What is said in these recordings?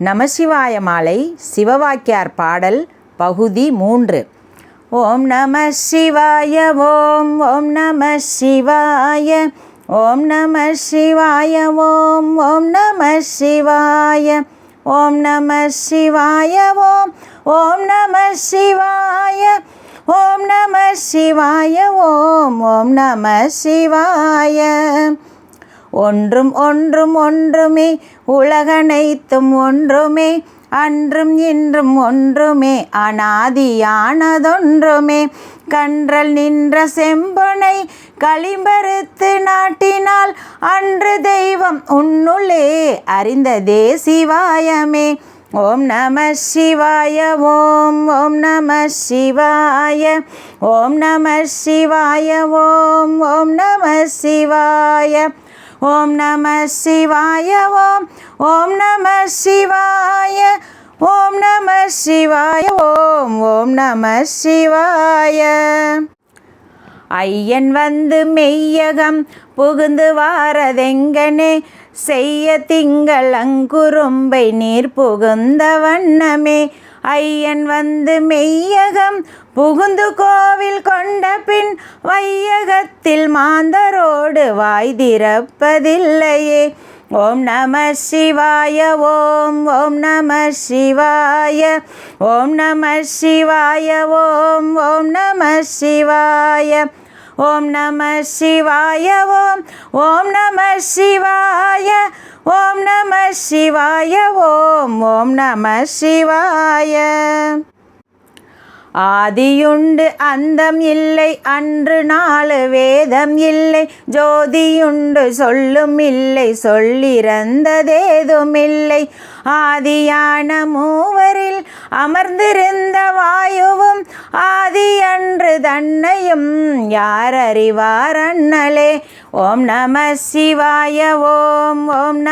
நமசிவாய மாலை சிவவாக்கியார் பாடல் பகுதி மூன்று. ஓம் நம சிவாய ஓம் ஓம் நம சிவாய ஓம் நம சிவாய ஓம் ஓம் நம சிவாய ஓம் நம சிவாய ஓம் ஓம் நம சிவாய ஓம் நம சிவாய ஓம் ஓம் நம சிவாய ஒன்றும் ஒன்றும் ஒன்றுமே உலகனைத்தும் ஒன்றுமே அன்றும் இன்றும் ஒன்றுமே அனாதியானதொன்றுமே. கன்றல் நின்ற செம்பனை களிம்பருத்து நாட்டினால் அன்று தெய்வம் உன்னுள்ளே அறிந்ததே சிவாயமே. ஓம் நம சிவாய ஓம் ஓம் நம சிவாய ஓம் நம சிவாய ஓம் ஓம் நம சிவாய. ஓம் நம சிவாய ஓம் ஓம் நம சிவாய ஓம் நம சிவாய ஓம் ஓம் நம சிவாய. ஐயன் வந்து மெய்யகம் புகுந்து வாரதெங்கனே செய்ய திங்கள் அங்குரும்பை நீர் புகுந்த வண்ணமே. ஐயன் வந்து மெய்யகம் புகுந்து கோவில் கொண்ட பின் வையகத்தில் மாந்தரோ மாந்தரோடு வாய் திறப்பதில்லையே ஓம் நம சிவாய ஓம் ஓம் நம சிவாய ஓம் நம சிவாய ஓம் ஓம் நம சிவாய ஓம் நம சிவாய ஓம் ஓம் நம சிவாய ஓம் நம சிவாய ஓம் ஓம் நம சிவாய. ஆதியுண்டு அந்தம் இல்லை அன்று நாலு வேதம் இல்லை ஜோதியுண்டு சொல்லும் இல்லை சொல்லிறந்ததேதும் இல்லை ஆதியான மூவரில் அமர்ந்திருந்த வாயுவும் ஆதி அன்று தன்னையும் யார் அறிவார் அண்ணலே? ஓம் நம சிவாய ஓம் ஓம்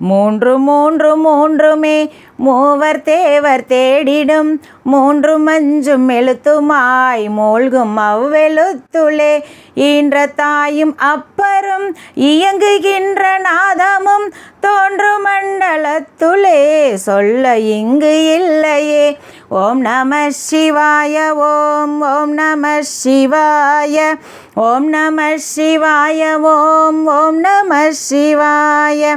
மூன்று மூன்று மூன்றுமே மூவர் தேவர் தேடிடும். மூன்று மஞ்சும் எழுத்துமாய் மூழ்கும் அவ்வெழுத்துளே. ஈன்ற தாயும் அப்பரும் இயங்குகின்ற நாதமும் தோன்று மண்டலத்துளே. சொல்ல இங்கு இல்லையே. ஓம் நம சிவாய ஓம் ஓம் நம சிவாய ஓம் நம சிவாய ஓம் ஓம் நம சிவாய.